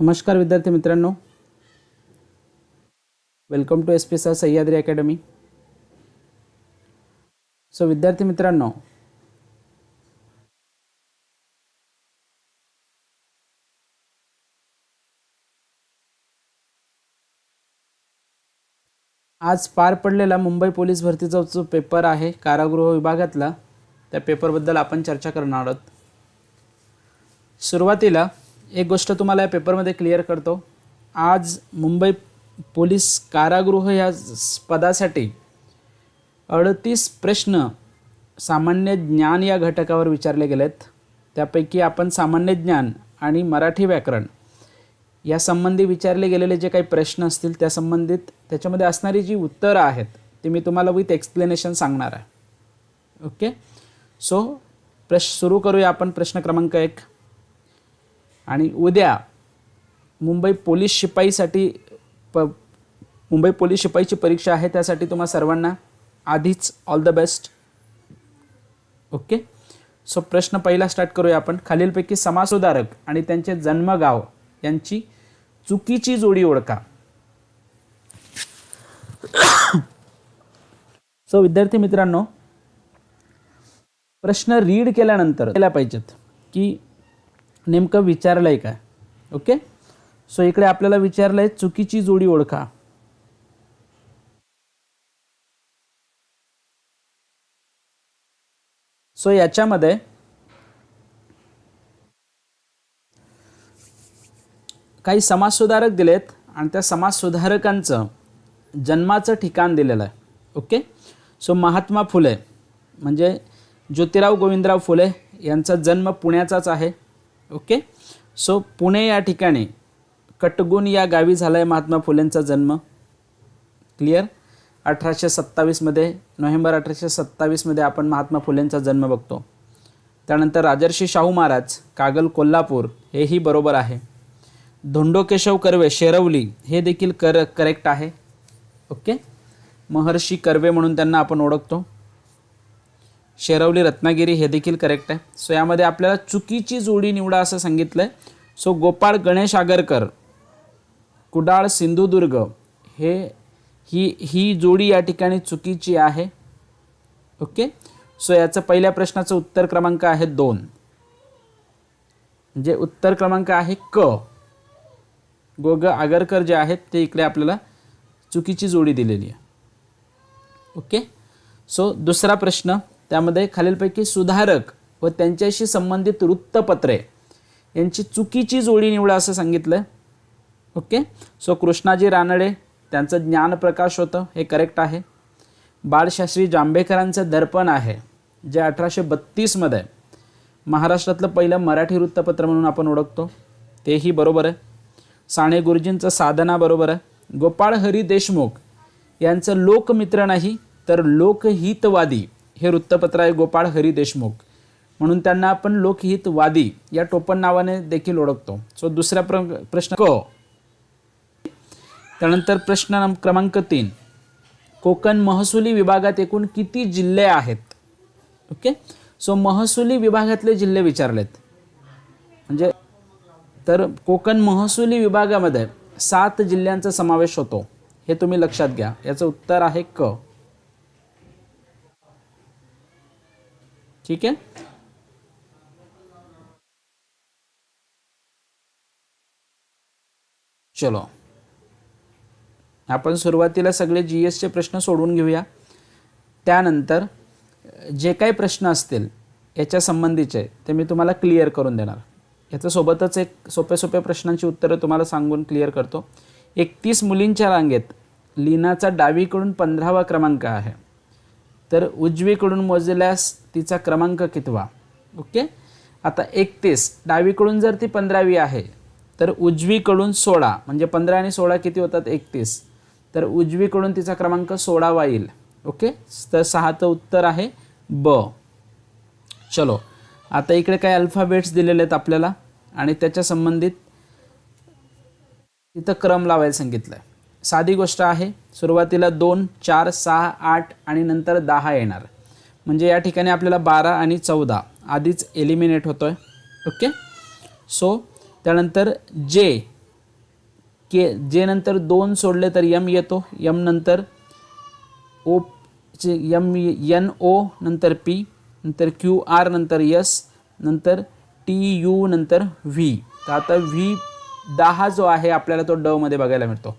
नमस्कार विद्यार्थी मित्रांनो. वेलकम टू एस पी सा सह्याद्री अकॅडमी सो विद्यार्थी मित्रांनो आज पार पडलेला मुंबई पोलीस भरतीचा जो पेपर आहे कारागृह विभागातला त्या पेपरबद्दल आपण चर्चा करणार आहोत. सुरुवातीला एक गोष्ट तुम्हाला या पेपरमध्ये क्लिअर करतो. आज मुंबई पोलीस कारागृह या पदासाठी अडतीस प्रश्न सामान्य ज्ञान या घटकावर विचारले गेलेत. त्यापैकी आपण सामान्य ज्ञान आणि मराठी व्याकरण या संबंधी विचारले गेलेले जे काही प्रश्न असतील त्या संबंधित त्याच्यामध्ये असणारी जी उत्तरं आहेत ती मी तुम्हाला विथ एक्सप्लेनेशन सांगणार आहे. ओके सो प्रश्न सुरू करूया आपण प्रश्न क्रमांक एक. आणि उद्या मुंबई पोलीस शिपाईसाठी प मुंबई पोलीस शिपाईची परीक्षा आहे त्यासाठी तुम्हा सर्वांना आधीच all the best okay so प्रश्न पहिला स्टार्ट करूया आपण. खालीलपैकी समाजसुधारक आणि त्यांचे जन्मगाव यांची चुकीची जोडी ओळखा. सो विद्यार्थी मित्रांनो प्रश्न रीड केल्यानंतर केल्या पाहिजेत की नेमकं विचारलं आहे काय ओके? सो इकडे आपल्याला विचारलं आहे चुकीची जोडी ओळखा. सो याच्यामध्ये काही समाजसुधारक दिलेत आणि त्या समाजसुधारकांचं जन्माचं ठिकाण दिलेलं आहे. ओके? सो महात्मा फुले म्हणजे ज्योतिराव गोविंदराव फुले यांचा जन्म पुण्याचाच आहे. ओके? सो पुणे या ठिकाणी कटगुण या गावी झाला आहे महात्मा फुलेंचा जन्म. क्लिअर अठराशे सत्तावीसमध्ये नोव्हेंबर अठराशे सत्तावीसमध्ये आपण महात्मा फुलेंचा जन्म बघतो. त्यानंतर राजर्षी शाहू महाराज कागल कोल्हापूर हेही बरोबर आहे. धोंडो केशव कर्वे शेरवली हे देखील कर करेक्ट आहे. ओके? महर्षी कर्वे म्हणून त्यांना आपण ओळखतो. शेरवली रत्नागिरी हे देखील करेक्ट आहे. सो यामध्ये आपल्याला चुकीची जोडी निवडा असं सांगितलं आहे सो गोपाळ गणेश आगरकर कुडाळ सिंधुदुर्ग हे ही ही जोडी या ठिकाणी चुकीची आहे. ओके सो याचं पहिल्या प्रश्नाचं उत्तर क्रमांक आहे दोन. म्हणजे उत्तर क्रमांक आहे क. गोग आगरकर जे आहेत ते इकडे आपल्याला चुकीची जोडी दिलेली आहे. ओके सो दुसरा प्रश्न. त्यामध्ये खालीलपैकी सुधारक व त्यांच्याशी संबंधित वृत्तपत्रे यांची चुकीची जोडी निवडा असं सांगितलं. ओके? सो कृष्णाजी रानडे त्यांचं ज्ञानप्रकाश होतं हे करेक्ट आहे. बाळशास्त्री जांभेकरांचं दर्पण आहे जे अठराशे बत्तीसमध्ये महाराष्ट्रातलं पहिलं मराठी वृत्तपत्र म्हणून आपण ओळखतो. तेही बरोबर आहे. साने गुरुजींचं साधना बरोबर आहे. गोपाळ हरी देशमुख यांचं लोकमित्र नाही तर लोकहितवादी. हे वृत्तपत्र आहे गोपाळ हरी देशमुख. म्हणून त्यांना आपण लोकहितवादी या टोपण नावाने देखील ओळखतो. सो दुसरा प्र प्रश्न क. त्यानंतर प्रश्न क्रमांक तीन. कोकण महसुली विभागात एकूण किती जिल्हे आहेत? ओके? सो महसुली विभागातले जिल्हे विचारलेत. म्हणजे तर कोकण महसुली विभागामध्ये सात जिल्ह्यांचा समावेश होतो. हे तुम्ही लक्षात घ्या. याचं उत्तर आहे क. ठीक आहे? चलो. आपण सुरुवातीला सगळे जी एसचे प्रश्न सोडवून घेऊया. त्यानंतर जे काही प्रश्न असतील याच्या संबंधीचे ते मी तुम्हाला क्लिअर करून देणार. याच्यासोबतच एक सोप्या सोप्या प्रश्नांची उत्तरं तुम्हाला सांगून क्लिअर करतो. एकतीस मुलींच्या रांगेत लीनाचा डावीकडून पंधरावा क्रमांक आहे. तर उजवीकडून मोजल्यास तिचा क्रमांक कितवा? ओके? आता एकतीस डावीकडून जर ती पंधरावी आहे तर उजवीकडून सोळा. म्हणजे पंधरा आणि सोळा किती होतात? एकतीस. तर उजवीकडून तिचा क्रमांक सोळावा येईल. ओके? तर सहाचं उत्तर आहे ब. चलो. आता इकडे काय अल्फाबेट्स दिलेले आहेत आपल्याला. आणि त्याच्या संबंधित तिथं क्रम लावायला सांगितलं आहे साधी गोष्ट आहे सुरुवातीला दोन चार सहा आठ आणि नंतर दहा येणार. म्हणजे या ठिकाणी आपल्याला बारा आणि चौदा आधीच एलिमिनेट होतो आहे ओके सो त्यानंतर जे के जे नंतर दोन सोडले तर यम येतो. यम नंतर ओ यम एन ओ नंतर पी नंतर क्यू आर नंतर यस नंतर टी यू नंतर व्ही तर आता व्ही दहा जो आहे आपल्याला तो डवमध्ये बघायला मिळतो.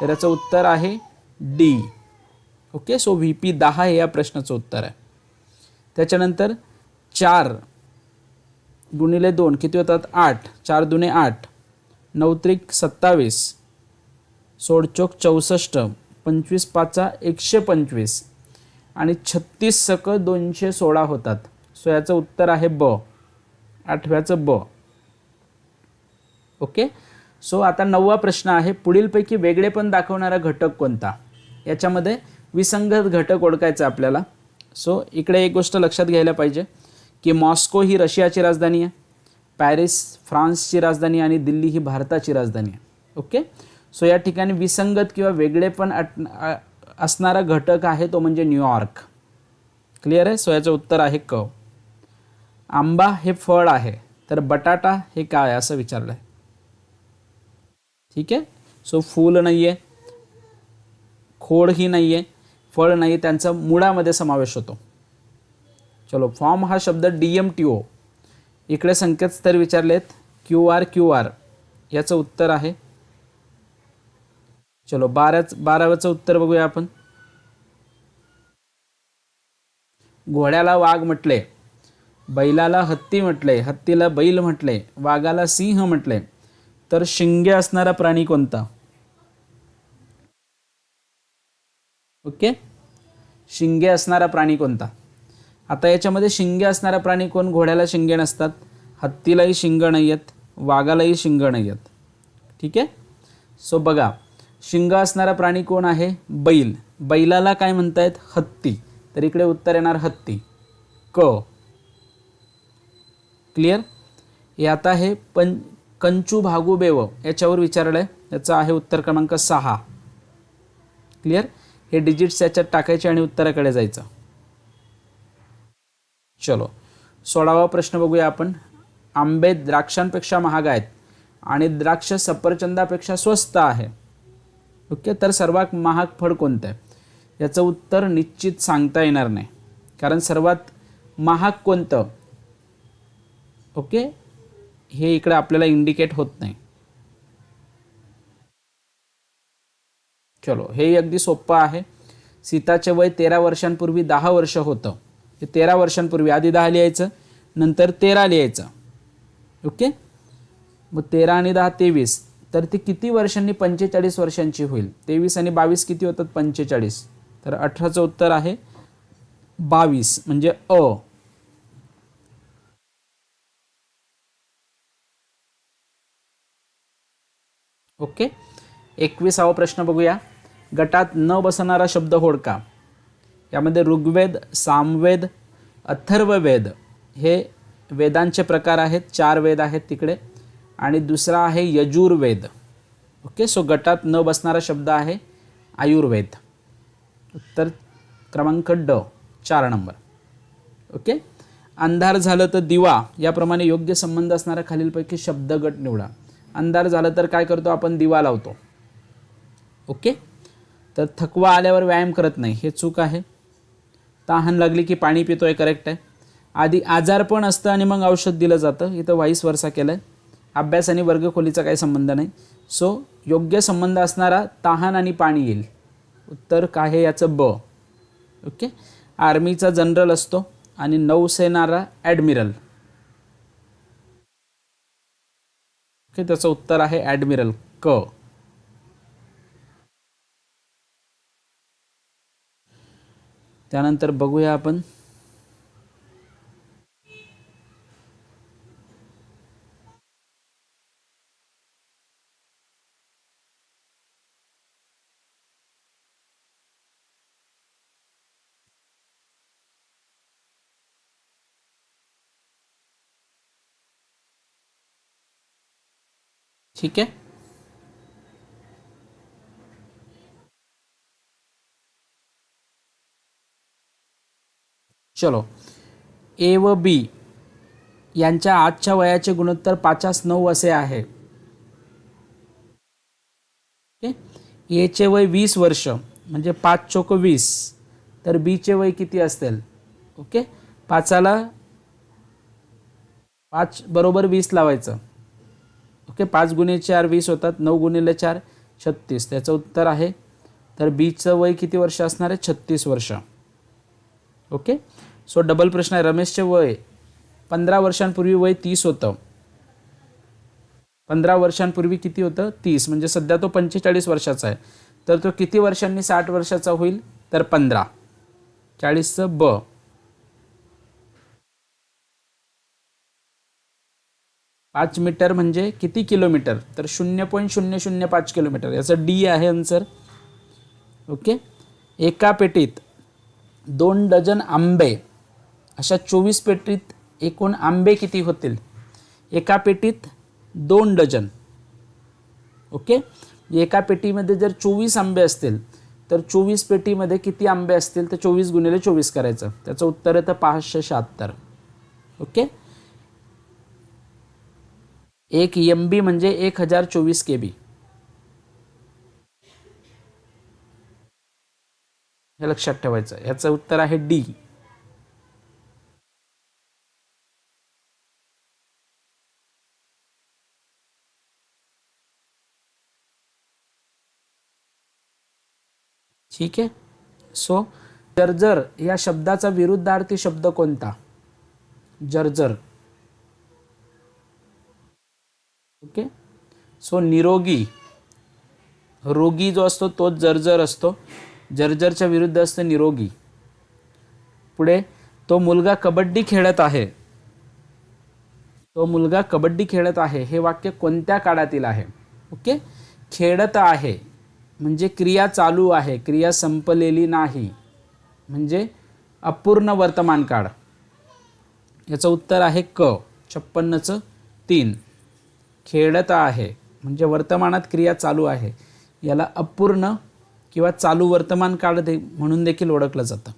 तर याचं उत्तर आहे D. Okay so V P दहा हे या प्रश्नाचं उत्तर आहे. त्याच्यानंतर चार गुणिले दोन किती होतात? आठ. चार दुने आठ. नऊ त्रिक सत्तावीस. सोडचोक चौसष्ट. पंचवीस पाचा एकशे पंचवीस. आणि छत्तीस सक दोनशे सोळा होतात. सो याचं उत्तर आहे ब. आठव्याचं ब. ओके सो आता नववा प्रश्न आहे पुढीलपैकी वेगळेपण दाखवणारा घटक कोणता? याच्यामध्ये विसंगत घटक ओळखायचा आपल्याला. सो इकडे एक गोष्ट लक्षात घ्यायला पाहिजे की मॉस्को ही रशियाची राजधानी आहे पॅरिस फ्रान्सची राजधानी आणि दिल्ली ही भारताची राजधानी आहे. ओके? सो या ठिकाणी विसंगत किंवा वेगळेपण असणारा घटक आहे तो म्हणजे न्यूयॉर्क क्लिअर आहे? सो याचं उत्तर आहे क. आंबा हे फळ आहे तर बटाटा हे काय असं विचारलं आहे ठीक आहे? सो फूल नाही आहे खोडही नाही आहे फळ नाही त्यांचा मुळामध्ये समावेश होतो. चलो फॉर्म हा शब्द डी एम टी ओ इकडे संकेतस्थळ विचारलेत क्यू आर क्यू आर याचं उत्तर आहे. चलो बाराच बाराव्याचं उत्तर बघूया आपण. घोड्याला वाघ म्हटले बैलाला हत्ती म्हटले हत्तीला बैल म्हटले वाघाला सिंह म्हटले. तर शिंगे असणारा प्राणी कोणता? ओके? शिंगे असणारा प्राणी कोणता? आता याच्यामध्ये शिंगे असणारा प्राणी कोण? घोड्याला शिंगे नसतात. हत्तीलाही शिंग नाही आहेत वाघालाही शिंग नाही आहेत ठीक आहे? सो बघा. शिंग असणारा प्राणी कोण आहे? बैल. बैलाला काय म्हणतायत? हत्ती. तर इकडे उत्तर येणार हत्ती. क. क्लिअर हे आता हे पं कंचू भागू बेव याच्यावर विचारलं आहे याचं आहे उत्तर क्रमांक सहा. क्लिअर हे डिजिट्स याच्यात टाकायचे आणि उत्तराकडे जायचं. चलो. सोळावा प्रश्न बघूया आपण. आंबे द्राक्षांपेक्षा महाग आहेत आणि द्राक्ष सफरचंदापेक्षा स्वस्त आहे. ओके तर सर्वात महाग फळ कोणतं आहे? याचं उत्तर निश्चित सांगता येणार नाही. कारण सर्वात महाग कोणतं? ओके? हे इकडे आपल्याला इंडिकेट होत नाही. चलो हे अगदी सोपं आहे. सीताचे वय तेरा वर्षांपूर्वी दहा वर्ष होतं. ते तेरा वर्षांपूर्वी आधी दहा लिहायचं नंतर तेरा लिहायचं ओके? मग तेरा आणि दहा तेवीस. तर ती किती वर्षांनी? पंचेचाळीस वर्षांची होईल. तेवीस आणि बावीस किती होतात? पंचेचाळीस. तर अठराचं उत्तर आहे. बावीस म्हणजे अ. ओके? एकविसावा प्रश्न बघूया. गटात न बसणारा शब्द होडका. यामध्ये ऋग्वेद सामवेद अथर्ववेद हे वेदांचे प्रकार आहेत. चार वेद आहेत तिकडे. आणि दुसरा आहे यजुर्वेद. ओके? सो गटात न बसणारा शब्द आहे आयुर्वेद. उत्तर क्रमांक ड चार नंबर. ओके? अंधार झालं तर दिवा. याप्रमाणे योग्य संबंध असणारा खालीलपैकी शब्दगट निवडा. अंधार झालं तर काय करतो? आपण दिवा लावतो. ओके? तर थकवा आल्यावर व्यायाम करत नाही. हे चूक आहे. तहान लागली की पाणी पितो आहे करेक्ट आहे. आधी आजार पण असतं आणि मग औषध दिलं जातं. इथं वाईस वर्षा केलं आहे अभ्यास आणि वर्गखोलीचा काही संबंध नाही. सो योग्य संबंध असणारा तहान आणि पाणी येईल. उत्तर काय आहे? याचं ब. ओके? आर्मीचा जनरल असतो आणि नौसेनारा ॲडमिरल ओके त्याचं उत्तर आहे ॲडमिरल क. त्यानंतर बघूया आपण. ठीक आहे? चलो. ए व बी यांच्या आजच्या वयाचे गुणोत्तर पाचास नऊ असे आहे. एचे वय वीस वर्ष म्हणजे पाच चोक वीस. तर बीचे वय किती असतील ओके? पाचाला पाच बरोबर वीस लावायचं. ओके पाच गुणे चार वीस होतात नऊ गुणिले चार छत्तीस. त्याचं उत्तर आहे तर बीचं वय किती वर्ष असणार आहे? छत्तीस वर्ष. ओके? सो डबल प्रश्न आहे रमेशचे वय पंधरा वर्षांपूर्वी वय तीस होतं. पंधरा वर्षांपूर्वी किती होतं? तीस. म्हणजे सध्या तो पंचेचाळीस वर्षाचा आहे. तर तो किती वर्षांनी साठ वर्षाचा होईल? तर पंधरा. चाळीसचं ब. पाच मीटर म्हणजे किती किलोमीटर? तर शून्य पॉईंट शून्य शून्य पाच किलोमीटर. याचं डी आहे आन्सर ओके? एका पेटीत दोन डझन आंबे. अशा चोवीस पेटीत एकूण आंबे किती होतील? एका पेटीत दोन डझन. ओके? एका पेटीमध्ये जर चोवीस आंबे असतील तर चोवीस पेटीमध्ये किती आंबे असतील? तर चोवीस गुणिले चोवीस करायचं. त्याचं उत्तर येतं पाचशे शहात्तर. ओके? एक एम बी म्हणजे एक हजार चोवीस के बी हे लक्षात ठेवायचं. याचं उत्तर आहे डी ठीक आहे? सो जर्जर या शब्दाचा विरुद्धार्थी शब्द कोणता? जर्जर. ओके? सो निरोगी रोगी जो असतो तोच जर्जर असतो. जर्जरच्या विरुद्ध असतो निरोगी. पुढे तो मुलगा कबड्डी खेळत आहे. तो मुलगा कबड्डी खेळत आहे. हे वाक्य कोणत्या काळातील आहे? ओके? खेळत आहे. म्हणजे क्रिया चालू आहे. क्रिया संपलेली नाही. म्हणजे अपूर्ण वर्तमान काळ. याचं उत्तर आहे क. छप्पन्नचं तीन. खेळत आहे. म्हणजे वर्तमानात क्रिया चालू आहे. याला अपूर्ण किंवा चालू वर्तमान काळ दे म्हणून देखील ओळखलं जातं.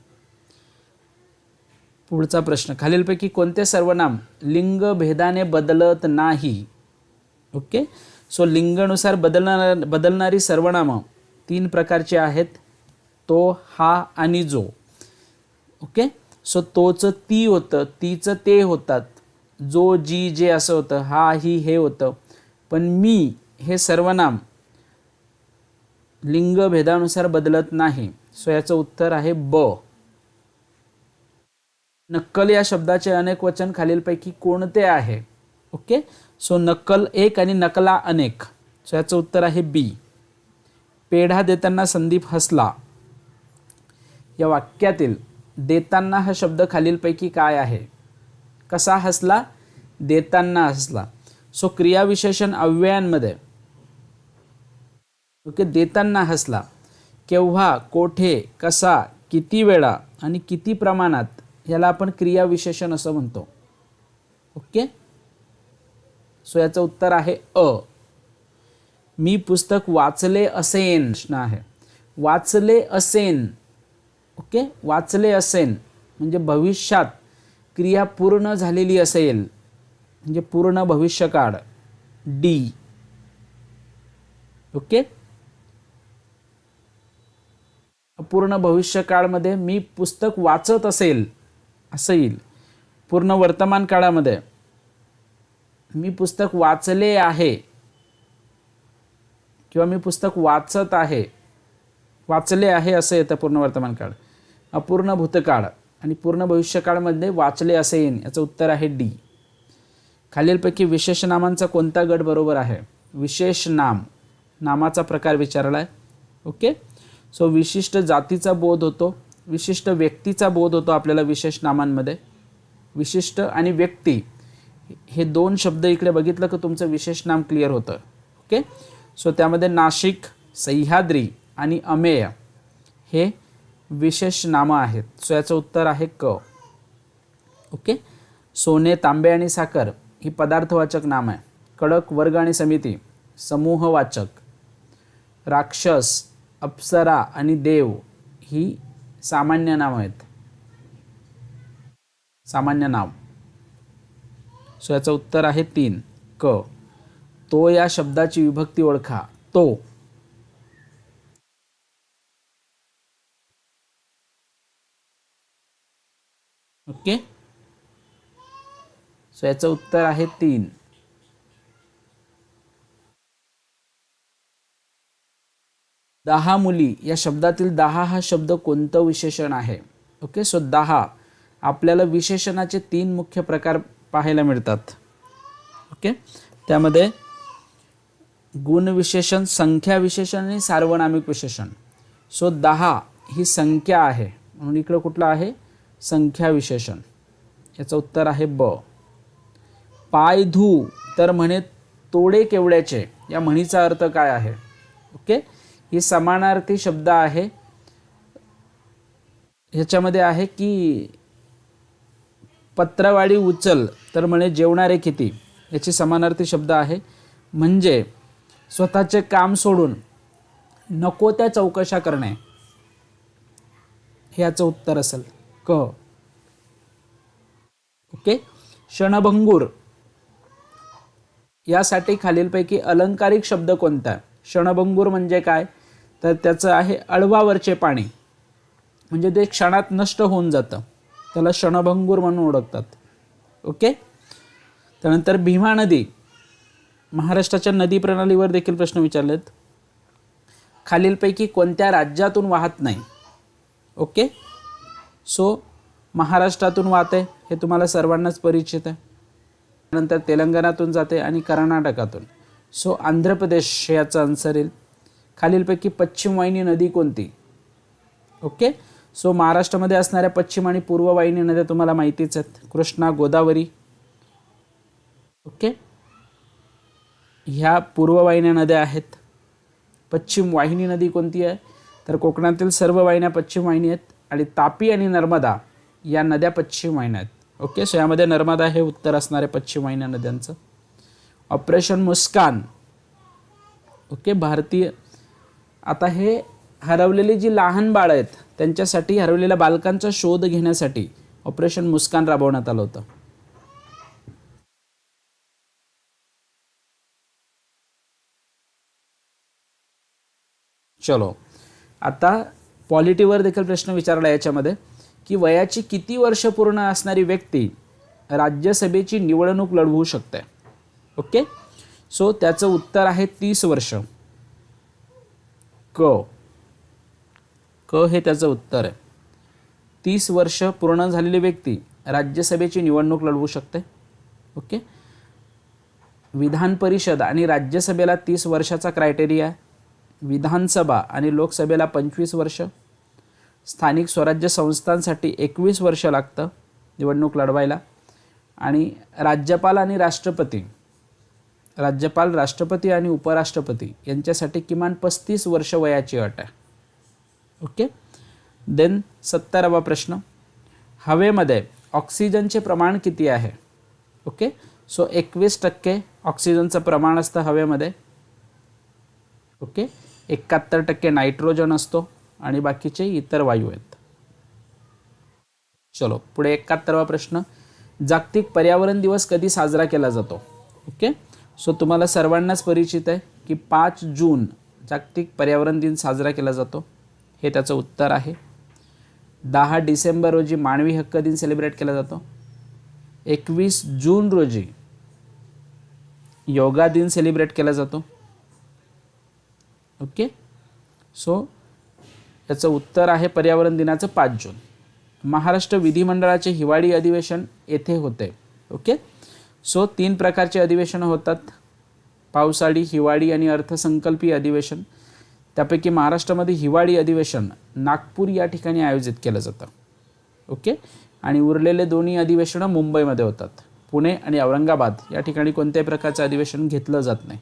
पुढचा प्रश्न. खालीलपैकी कोणते सर्वनाम लिंग भेदाने बदलत नाही? ओके? सो लिंगानुसार बदलणार बदलणारी सर्वनामं तीन प्रकारची आहेत. तो हा आणि जो. ओके? सो तोचं ती होतं तीचं ते होतात. जो जी जे असं होतं हा ही हे होतं. पण मी हे सर्वनाम लिंगभेदानुसार बदलत नाही. सो याचं उत्तर आहे ब. नक्कल या शब्दाचे अनेक वचन खालीलपैकी कोणते आहे? ओके सो नक्कल एक आणि नकला अनेक. सो याचं उत्तर आहे बी. पेढा देताना संदीप हसला. या वाक्यातील देताना हा शब्द खालीलपैकी काय आहे? कसा हसला? देताना हसला. सो क्रियाविशेषण अव्ययांमध्ये. ओके देताना हसला. केव्हा कोठे कसा किती वेळा आणि किती प्रमाणात याला आपण क्रियाविशेषण असं म्हणतो. ओके? सो याचं उत्तर आहे अ. मी पुस्तक वाचले असेन प्रश्न आहे. वाचले असेन. ओके? वाचले असेन. म्हणजे भविष्यात. क्रिया पूर्ण झालेली असेल म्हणजे पूर्ण भविष्यकाळ डी ओके? पूर्ण भविष्यकाळमध्ये मी पुस्तक वाचत असेल असं येईल. पूर्ण वर्तमान काळामध्ये मी पुस्तक वाचले आहे किंवा मी पुस्तक वाचत आहे वाचले आहे असं येतं पूर्ण वर्तमान काळ. अपूर्ण भूतकाळ. आणि पूर्ण भविष्यकाळमध्ये वाचले असे येईन याचं उत्तर आहे डी. खालीलपैकी विशेष नामांचा कोणता गट बरोबर आहे? विशेष नाम. नामाचा प्रकार विचारला आहे ओके? सो विशिष्ट जातीचा बोध होतो. विशिष्ट व्यक्तीचा बोध होतो आपल्याला विशेष नामांमध्ये. विशिष्ट आणि व्यक्ती. हे दोन शब्द इकडे बघितलं की तुमचं विशेष नाम क्लिअर होतं? ओके? सो त्यामध्ये नाशिक सह्याद्री आणि अमेय. हे विशेष नामं आहेत. सो याचं उत्तर आहे क. ओके? सोने तांबे आणि साखर ही पदार्थवाचक नाम आहे कडक वर्ग आणि समिती समूहवाचक. राक्षस अप्सरा आणि देव ही सामान्य नाव आहेत. सामान्य नाव. सो याचं उत्तर आहे तीन. क. तो या शब्दाची विभक्ती ओळखा. तो. ओके? सो याचं उत्तर आहे तीन. दहा मुली. या शब्दातील दहा हा शब्द कोणतं विशेषण आहे? ओके? सो दहा. आपल्याला विशेषणाचे तीन मुख्य प्रकार पाहायला मिळतात. ओके? त्यामध्ये गुण विशेषण संख्या विशेषण आणि सार्वनामिक विशेषण. सो दहा ही संख्या आहे. म्हणून इकडं कुठलं आहे? संख्या विशेषण याचं उत्तर आहे ब. पाय धू तर म्हणे तोडे केवड्याचे. या म्हणीचा अर्थ काय आहे? ओके? ही समानार्थी शब्द आहे. ह्याच्यामध्ये आहे की पत्रवाडी उचल तर म्हणे जेवणारे किती? याची समानार्थी शब्द आहे. म्हणजे स्वतःचे काम सोडून नको त्या चौकशा करणे. हे याचं उत्तर असेल. क. ओके? क्षणभंगूर. यासाठी खालीलपैकी अलंकारिक शब्द कोणता? क्षणभंगूर म्हणजे काय? तर त्याचं आहे अळवावरचे पाणी. म्हणजे ते क्षणात नष्ट होऊन जातं. त्याला क्षणभंगूर म्हणून ओळखतात. ओके? त्यानंतर भीमा नदी. महाराष्ट्राच्या नदी प्रणालीवर देखील प्रश्न विचारलेत. खालीलपैकी कोणत्या राज्यातून वाहत नाही? ओके? सो महाराष्ट्रातून वाहते हे तुम्हाला सर्वांनाच परिचित आहे. त्यानंतर तेलंगणातून जाते आणि कर्नाटकातून. सो आंध्र प्रदेश याचा याचं आन्सर येईल. खालीलपैकी पश्चिम वाहिनी नदी कोणती? ओके? सो महाराष्ट्रामध्ये असणाऱ्या पश्चिम आणि पूर्व वाहिनी नद्या तुम्हाला माहितीच आहेत. कृष्णा गोदावरी. ओके? ह्या पूर्व वाहिन्या नद्या आहेत. पश्चिम वाहिनी नदी कोणती आहे? तर कोकणातील सर्व वाहिन्या पश्चिम वाहिनी आहेत. आणि तापी आणि नर्मदा या नद्या पश्चिम वाहिन्यात आहेत. ओके सो यामध्ये नर्मदा हे उत्तर असणारे पश्चिम वाहिन्या नद्यांचं. ऑपरेशन मुस्कान ओके भारतीय आता हे हरवलेली जी लहान बाळं आहेत त्यांच्यासाठी हरवलेल्या बालकांचा शोध घेण्यासाठी ऑपरेशन मुस्कान राबवण्यात आलं होतं. चलो. आता पॉलिटीवर देखील प्रश्न विचारला याच्यामध्ये की वयाची किती वर्ष पूर्ण असणारी व्यक्ती राज्यसभेची निवडणूक लढवू शकते? ओके? सो त्याचं उत्तर आहे तीस वर्ष. क. क हे त्याचं उत्तर आहे. तीस वर्ष पूर्ण झालेली व्यक्ती राज्यसभेची निवडणूक लढवू शकते? ओके? विधान परिषद आणि राज्यसभेला तीस वर्षाचा क्रायटेरिया आहे. विधानसभा आणि लोकसभेला पंचवीस वर्ष स्थानिक स्वराज्य संस्थांसाठी एकवीस वर्ष लागतं निवडणूक लढवायला. आणि राज्यपाल आणि राष्ट्रपती राज्यपाल राष्ट्रपती आणि उपराष्ट्रपती यांच्यासाठी किमान पस्तीस वर्ष वयाची अट आहे. ओके? देन सत्तरावा प्रश्न. हवेमध्ये ऑक्सिजनचे प्रमाण किती आहे? ओके? सो एकवीस टक्के ऑक्सिजनचं प्रमाण असतं हवेमध्ये. ओके? एकाहत्तर टक्के नायट्रोजन असतो आणि बाकीचे इतर वायू आहेत. चलो पुढे एकाहत्तरवा प्रश्न. जागतिक पर्यावरण दिवस कधी साजरा केला जातो? ओके? सो तुम्हाला सर्वांनाच परिचित आहे की पाच जून जागतिक पर्यावरण दिन साजरा केला जातो. हे त्याचं उत्तर आहे. दहा डिसेंबर रोजी मानवी हक्क दिन सेलिब्रेट केला जातो. एकवीस जून रोजी योगा दिन सेलिब्रेट केला जातो. ओके? सो याचं उत्तर आहे पर्यावरण दिनाचं पाच जून. महाराष्ट्र विधिमंडळाचे हिवाळी अधिवेशन येथे होते. ओके? सो तीन प्रकारचे अधिवेशनं होतात. पावसाळी हिवाळी आणि अर्थसंकल्पीय अधिवेशन. त्यापैकी महाराष्ट्रामध्ये हिवाळी अधिवेशन नागपूर या ठिकाणी आयोजित केलं जातं. ओके? आणि उरलेले दोन्ही अधिवेशनं मुंबईमध्ये होतात. पुणे आणि औरंगाबाद या ठिकाणी कोणत्याही प्रकारचं अधिवेशन घेतलं जात नाही.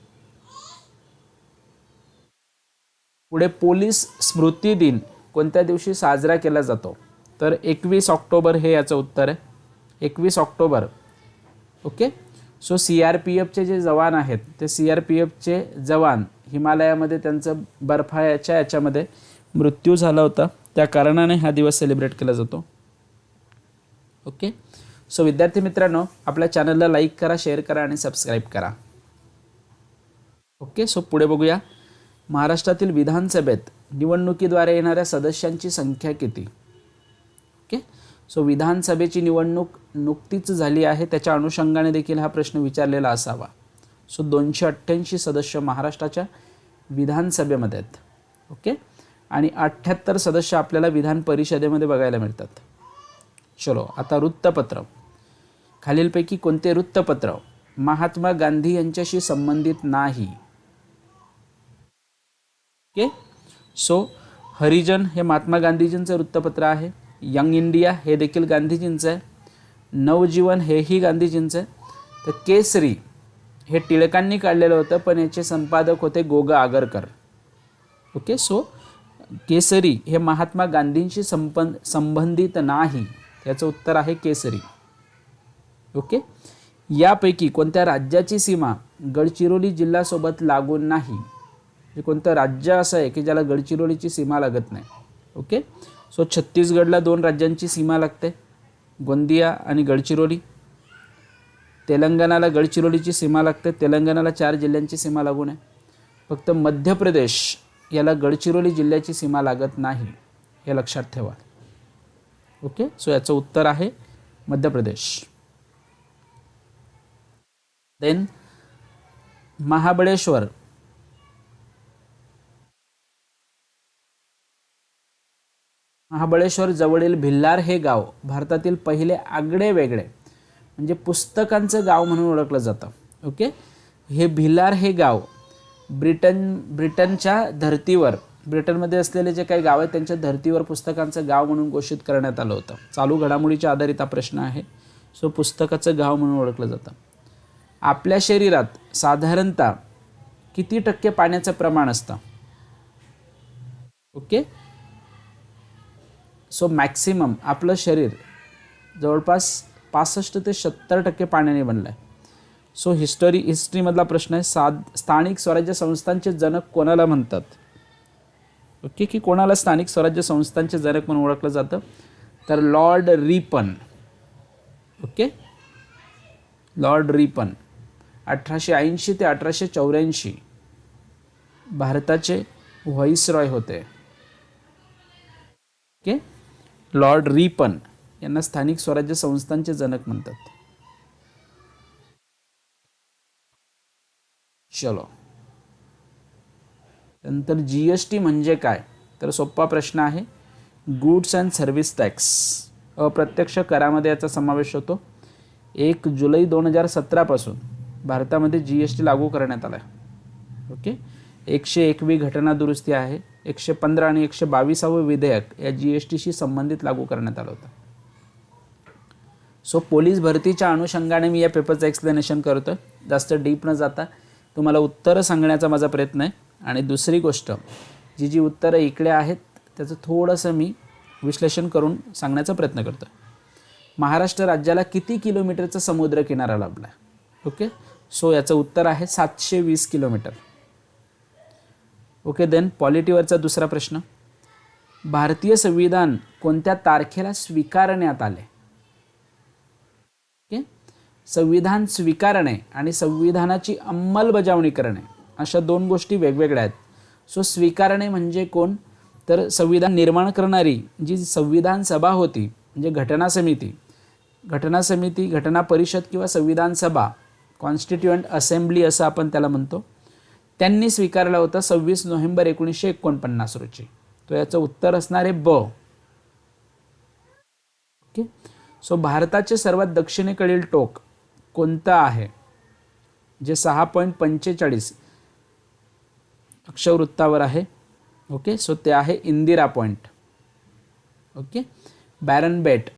पुढे पोलीस स्मृती दिन कोणत्या दिवशी साजरा केला जातो? तर एकवीस ऑक्टोबर हे याचं उत्तर आहे. एकवीस October. Okay? So C R P एफचे जे जवान आहेत ते सी आर पी एफचे जवान हिमालयामध्ये त्यांचं बर्फाळ्याच्या याच्यामध्ये मृत्यू झाला होता. त्या कारणाने हा दिवस सेलिब्रेट केला जातो. ओके? सो विद्यार्थी मित्रांनो आपल्या चॅनलला लाईक करा शेअर करा आणि सबस्क्राईब करा. ओके? सो पुढे बघूया. महाराष्ट्रातील विधानसभेत निवडणुकीद्वारे येणाऱ्या सदस्यांची संख्या किती? ओके? सो विधानसभेची निवडणूक नुकतीच झाली आहे त्याच्या अनुषंगाने देखील हा प्रश्न विचारलेला असावा. सो दोनशे अठ्ठ्याऐंशी सदस्य महाराष्ट्राच्या विधानसभेमध्ये आहेत. ओके? आणि अठ्ठ्याहत्तर सदस्य आपल्याला विधान परिषदेमध्ये बघायला मिळतात. चलो आता वृत्तपत्र. खालीलपैकी कोणते वृत्तपत्र? महात्मा गांधी यांच्याशी संबंधित नाही. ओके? सो हरिजन हे महात्मा गांधीजींचं वृत्तपत्र आहे. यंग इंडिया हे देखील गांधीजींचं आहे. नवजीवन हेही गांधीजींचं आहे. तर केसरी हे टिळकांनी काढलेलं होतं पण याचे संपादक होते गोगा आगरकर. ओके? सो केसरी हे महात्मा गांधींशी संपन संबंधित नाही. याचं उत्तर आहे केसरी. ओके? यापैकी कोणत्या राज्याची सीमा गडचिरोली जिल्ह्यासोबत लागून नाही? हे कोणतं राज्य असं आहे की ज्याला गडचिरोलीची सीमा लागत नाही. ओके? सो छत्तीसगडला दोन राज्यांची सीमा लागते. गोंदिया आणि गडचिरोली. तेलंगणाला गडचिरोलीची सीमा लागते. तेलंगणाला चार जिल्ह्यांची सीमा लागून आहे फक्त मध्य प्रदेश याला गडचिरोली जिल्ह्याची सीमा लागत नाही हे लक्षात ठेवा. ओके? सो याचं उत्तर आहे मध्य प्रदेश. देन महाबळेश्वर. महाबळेश्वर जवळील भिल्लार हे गाव भारतातील पहिले आगळे वेगळे म्हणजे पुस्तकांचं गाव म्हणून ओळखलं जातं. ओके? हे भिलार हे गाव ब्रिटन ब्रिटनच्या धर्तीवर ब्रिटनमध्ये असलेले जे काही गाव आहेत त्यांच्या धर्तीवर पुस्तकांचं गाव म्हणून घोषित करण्यात आलं होतं. चालू घडामोडीच्या आधारित हा प्रश्न आहे. सो पुस्तकाचं गाव म्हणून ओळखलं जातं. आपल्या शरीरात साधारणतः किती टक्के पाण्याचं प्रमाण असतं? ओके? सो मॅक्सिमम आपलं शरीर जवळपास पासष्ट ते सत्तर टक्के पाण्याने बनलं आहे सो हिस्टरी हिस्ट्रीमधला प्रश्न आहे. साद स्थानिक स्वराज्य संस्थांचे जनक कोणाला म्हणतात? ओके की कोणाला स्थानिक स्वराज्य संस्थांचे जनक म्हणून ओळखलं जातं? तर Lord Ripon. Okay Lord Ripon. अठराशे ऐंशी ते अठराशे चौऱ्याऐंशी भारताचे व्हॉइसरॉय होते. ओके लॉर्ड रिपन यांना स्थानिक स्वराज्य संस्थांचे जनक म्हणतात. चलो. नंतर जी एस टी म्हणजे काय? तर सोपा प्रश्न आहे. गुड्स अँड सर्व्हिस टॅक्स अप्रत्यक्ष करामध्ये याचा समावेश होतो. एक जुलै दोन हजार सतरापासून भारतामध्ये जी एस टी लागू करण्यात आला आहे ओके? एकशे एकवी घटना दुरुस्ती आहे. एकशे पंधरा आणि एकशे बावीसावं विधेयक या जी एस टीशी संबंधित लागू करण्यात आलं होतं. सो पोलीस भरतीच्या अनुषंगाने मी या पेपरचं एक्सप्लेनेशन करतो जास्त डीप न जाता तुम्हाला उत्तरं सांगण्याचा माझा प्रयत्न आहे. आणि दुसरी गोष्ट जी जी उत्तरं इकडे आहेत त्याचं थोडंसं मी विश्लेषण करून सांगण्याचा प्रयत्न करतो महाराष्ट्र राज्याला किती किलोमीटरचा समुद्र किनारा लाभला ओके सो याचं उत्तर आहे सातशे वीस किलोमीटर. ओके देन पॉलिटीवरचा दुसरा प्रश्न. भारतीय संविधान कोणत्या तारखेला स्वीकारण्यात आले? ओके संविधान स्वीकारणे आणि संविधानाची अंमलबजावणी करणे अशा दोन गोष्टी वेगवेगळ्या आहेत. सो स्वीकारणे म्हणजे कोण? तर संविधान निर्माण करणारी जी संविधान सभा होती म्हणजे घटना समिती घटना समिती घटना परिषद किंवा संविधान सभा कॉन्स्टिट्युएंट असेंब्ली असं आपण त्याला म्हणतो. त्यांनी स्वीकारला होता सव्वीस नोव्हेंबर एकोणीसशे एकोणपन्नास रोजी. तो याचं उत्तर असणार आहे ब. ओके? सो भारताचे सर्वात दक्षिणेकडील टोक कोणतं आहे? जे सहा पॉईंट पंचेचाळीस अक्षवृत्तावर आहे. ओके? सो ते आहे इंदिरा पॉईंट. ओके? बॅरन बेट.